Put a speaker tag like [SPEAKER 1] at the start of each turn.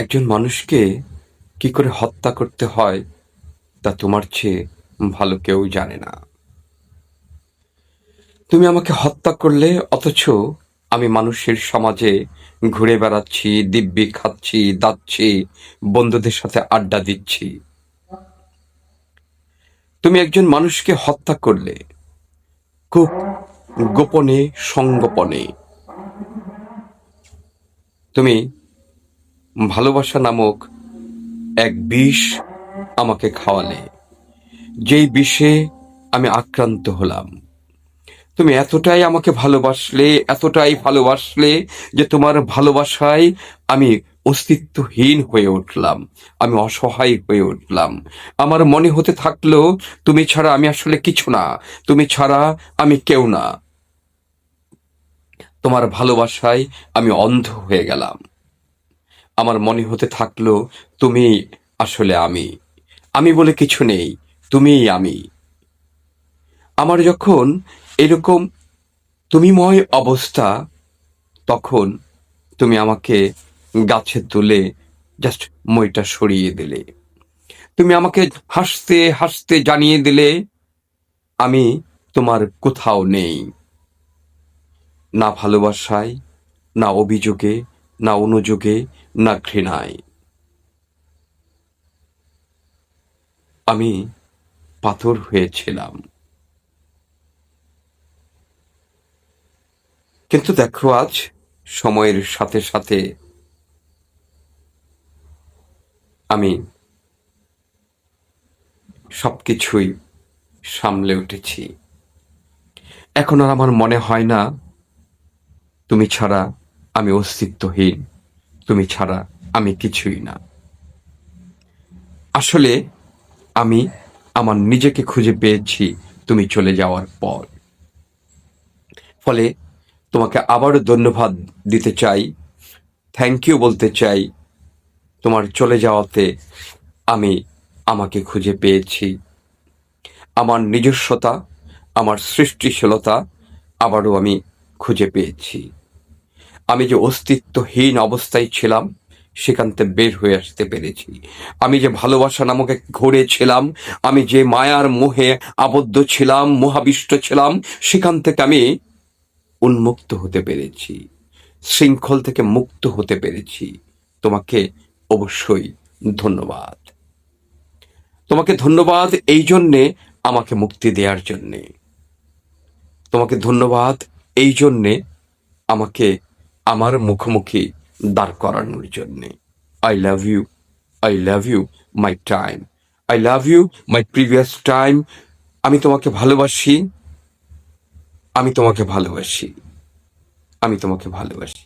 [SPEAKER 1] একজন মানুষকে কি করে হত্যা করতে হয়, তা তোমার চেয়ে ভালো কেউ জানে না। তুমি আমাকে হত্যা করলে, অথচ আমি মানুষের সমাজে ঘুরে বেড়াচ্ছি, দিব্যি খাচ্ছি, দাচ্ছি, বন্ধুদের সাথে আড্ডা দিচ্ছি। তুমি একজন মানুষকে হত্যা করলে, খুব গোপনে সংগোপনে তুমি ভালোবাসা নামক এক বিষ আমাকে খাওয়ালে। যেই বিষে আমি আক্রান্ত হলাম। তুমি এতটাই আমাকে ভালোবাসলে, এতটাই ভালোবাসলে যে তোমার ভালোবাসায় আমি অস্তিত্বহীন হয়ে উঠলাম, আমি অসহায় হয়ে উঠলাম। আমার মনে হতে থাকল, তুমি ছাড়া আমি আসলে কিছু না, তুমি ছাড়া আমি কেউ না। তোমার ভালোবাসায় আমি অন্ধ হয়ে গেলাম। আমার মনে হতে থাকল, তুমি আসলে আমি। আমি বলে কিছু নেই, তুমিই আমি। আমার যখন এরকম তুমিময় অবস্থা তখন তুমি আমাকে গাছে তুলে জাস্ট মইটা সরিয়ে দিলে। তুমি আমাকে হাসতে হাসতে জানিয়ে দিলে, আমি তোমার কোথাও নেই। না ভালোবাসায়, না অভিযোগে না অনুযোগে, না ঘৃণায়। আমি পাথর হয়েছিলাম। কিন্তু দেখো, আজ সময়ের সাথে সাথে আমি সবকিছুই সামলে উঠেছি। এখন আর আমার মনে হয় না তুমি ছাড়া আমি অস্তিত্বহীন। তুমি ছাড়া আমি কিছুই না। আসলে আমি আমার নিজেকে খুঁজে পেয়েছি তুমি চলে যাওয়ার পর। ফলে তোমাকে আবারও ধন্যবাদ দিতে চাই থ্যাংক ইউ বলতে চাই, তোমার চলে যাওয়াতে আমি আমাকে খুঁজে পেয়েছি। আমার নিজস্বতা, আমার সৃষ্টিশীলতা আবারও আমি খুঁজে পেয়েছি। আমি যে অস্তিত্বহীন অবস্থায় ছিলাম, সেখান থেকে বের হয়ে আসতে পেরেছি। আমি যে ভালোবাসা নামক ঘোরে ছিলাম, আমি যে মায়ার মোহে আবদ্ধ ছিলাম, মোহাবিষ্ট ছিলাম, সেখান থেকে আমি উন্মুক্ত হতে পেরেছি। শৃঙ্খল থেকে মুক্ত হতে পেরেছি। তোমাকে অবশ্যই ধন্যবাদ। তোমাকে ধন্যবাদ এই জন্যে আমাকে মুক্তি দেওয়ার জন্যে। তোমাকে ধন্যবাদ এই জন্যে আমাকে আমার মুখোমুখি দাঁড় করানোর জন্যে। I love you I love you my time I love you my previous time আমি তোমাকে ভালোবাসি, আমি তোমাকে ভালোবাসি, আমি তোমাকে ভালোবাসি।